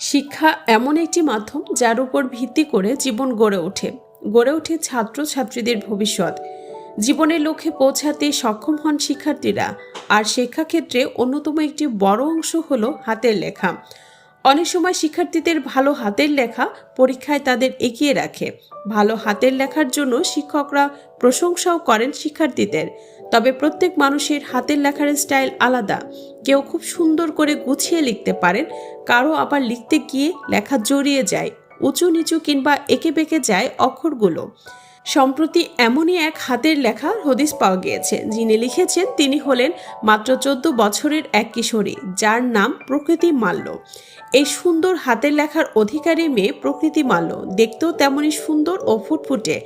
শিক্ষা এমন একটি মাধ্যম যার উপর ভিত্তি করে জীবন গড়ে ওঠে গড়ে ওঠে ছাত্র ছাত্রীদের ভবিষ্যৎ। জীবনের লক্ষ্যে পৌঁছাতে সক্ষম হন শিক্ষার্থীরা। আর শিক্ষাক্ষেত্রে অন্যতম একটি বড় অংশ হলো হাতের লেখা। অনেক সময় শিক্ষার্থীদের ভালো হাতের লেখা পরীক্ষায় তাদের এগিয়ে রাখে। ভালো হাতের লেখার জন্য শিক্ষকরা প্রশংসাও করেন শিক্ষার্থীদের। তবে প্রত্যেক মানুষের হাতের লেখার স্টাইল আলাদা। কেউ খুব সুন্দর করে গুছিয়ে লিখতে পারেন, কারও আবার লিখতে গিয়ে লেখা জড়িয়ে যায়, উঁচু নিচু কিংবা এঁকে বেঁকে যায় অক্ষরগুলো। সম্প্রতি এমনই এক হাতের লেখা হদিস পাওয়া গিয়েছে, যিনি লিখেছেন তিনি হলেন মাত্র চোদ্দ বছরের এক কিশোরী, যার নাম প্রকৃতি মাল্য। এই সুন্দর হাতের লেখার অধিকারী মেয়ে প্রকৃতি মাল্য। দেখতেও তেমনই সুন্দর ও ফুটফুটে।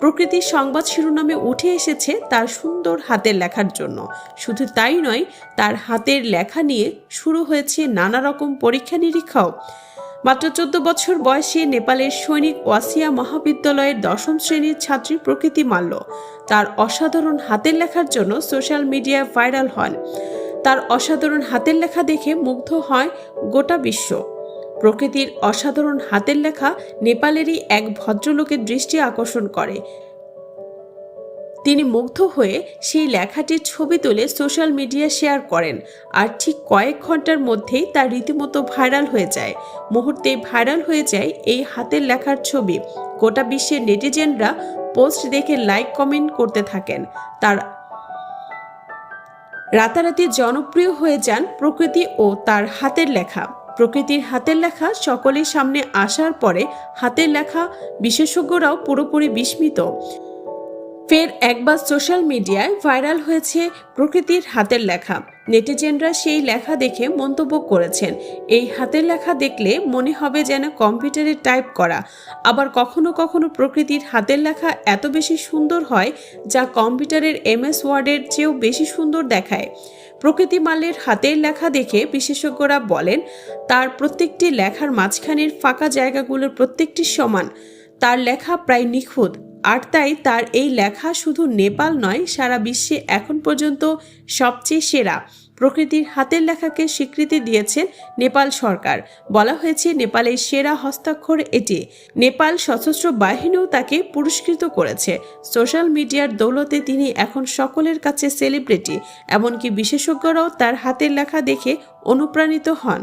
প্রকৃতির সংবাদ শিরোনামে উঠে এসেছে তার সুন্দর হাতের লেখার জন্য। শুধু তাই নয়, তার হাতের লেখা নিয়ে শুরু হয়েছে নানা রকম পরীক্ষা নিরীক্ষাও মাত্র চোদ্দ বছর বয়সে নেপালের সৈনিক ওয়াসিয়া মহাবিদ্যালয়ের দশম শ্রেণির ছাত্রী প্রকৃতি মাল্য। তার অসাধারণ হাতের লেখার জন্য সোশ্যাল মিডিয়ায় ভাইরাল হন। তার অসাধারণ হাতের লেখা দেখে মুগ্ধ হয় গোটা বিশ্ব। প্রকৃতির অসাধারণ হাতের লেখা নেপালেরই এক ভদ্রলোকের দৃষ্টি আকর্ষণ করে। তিনি মুগ্ধ হয়ে সেই লেখাটির ছবি তুলে সোশ্যাল মিডিয়া শেয়ার করেন আর ঠিক কয়েক ঘণ্টার মধ্যেই তা রীতিমতো ভাইরাল হয়ে যায়। মুহূর্তে ভাইরাল হয়ে যায় এই হাতের লেখার ছবি। গোটা বিশ্বের নেটিজেনরা পোস্ট দেখে লাইক, কমেন্ট করতে থাকেন। তার রাতারাতি জনপ্রিয় হয়ে যান প্রকৃতি ও তার হাতের লেখা। প্রকৃতির হাতের লেখা সকলের সামনে আসার পরে হাতের লেখা বিশেষজ্ঞরাও পুরোপুরি বিস্মিত। ফের একবার সোশ্যাল মিডিয়ায় ভাইরাল হয়েছে প্রকৃতির হাতের লেখা। নেটিজেনরা সেই লেখা দেখে মন্তব্য করেছেন। এই হাতের লেখা দেখলে মনে হবে যেন কম্পিউটারে টাইপ করা। আবার কখনো কখনো প্রকৃতির হাতের লেখা এত বেশি সুন্দর হয় যা কম্পিউটারের এমএস ওয়ার্ডের চেয়েও বেশি সুন্দর দেখায়। প্রকৃতি মালের হাতের লেখা দেখে বিশেষজ্ঞরা বলেন, তার প্রত্যেকটি লেখার মাঝখানের ফাঁকা জায়গাগুলোর প্রত্যেকটি সমান। তার লেখা প্রায় নিখুঁত, আর তাই তার এই লেখা শুধু নেপাল নয়, সারা বিশ্বে এখন পর্যন্ত সবচেয়ে সেরা। প্রকৃতির হাতের লেখাকে স্বীকৃতি দিয়েছেন নেপাল সরকার। বলা হয়েছে, নেপালের সেরা হস্তাক্ষর এটি। নেপাল সশস্ত্র বাহিনীও তাকে পুরস্কৃত করেছে। সোশ্যাল মিডিয়ার দৌলতে তিনি এখন সকলের কাছে সেলিব্রিটি, এমনকি বিশেষজ্ঞরাও তার হাতের লেখা দেখে অনুপ্রাণিত হন।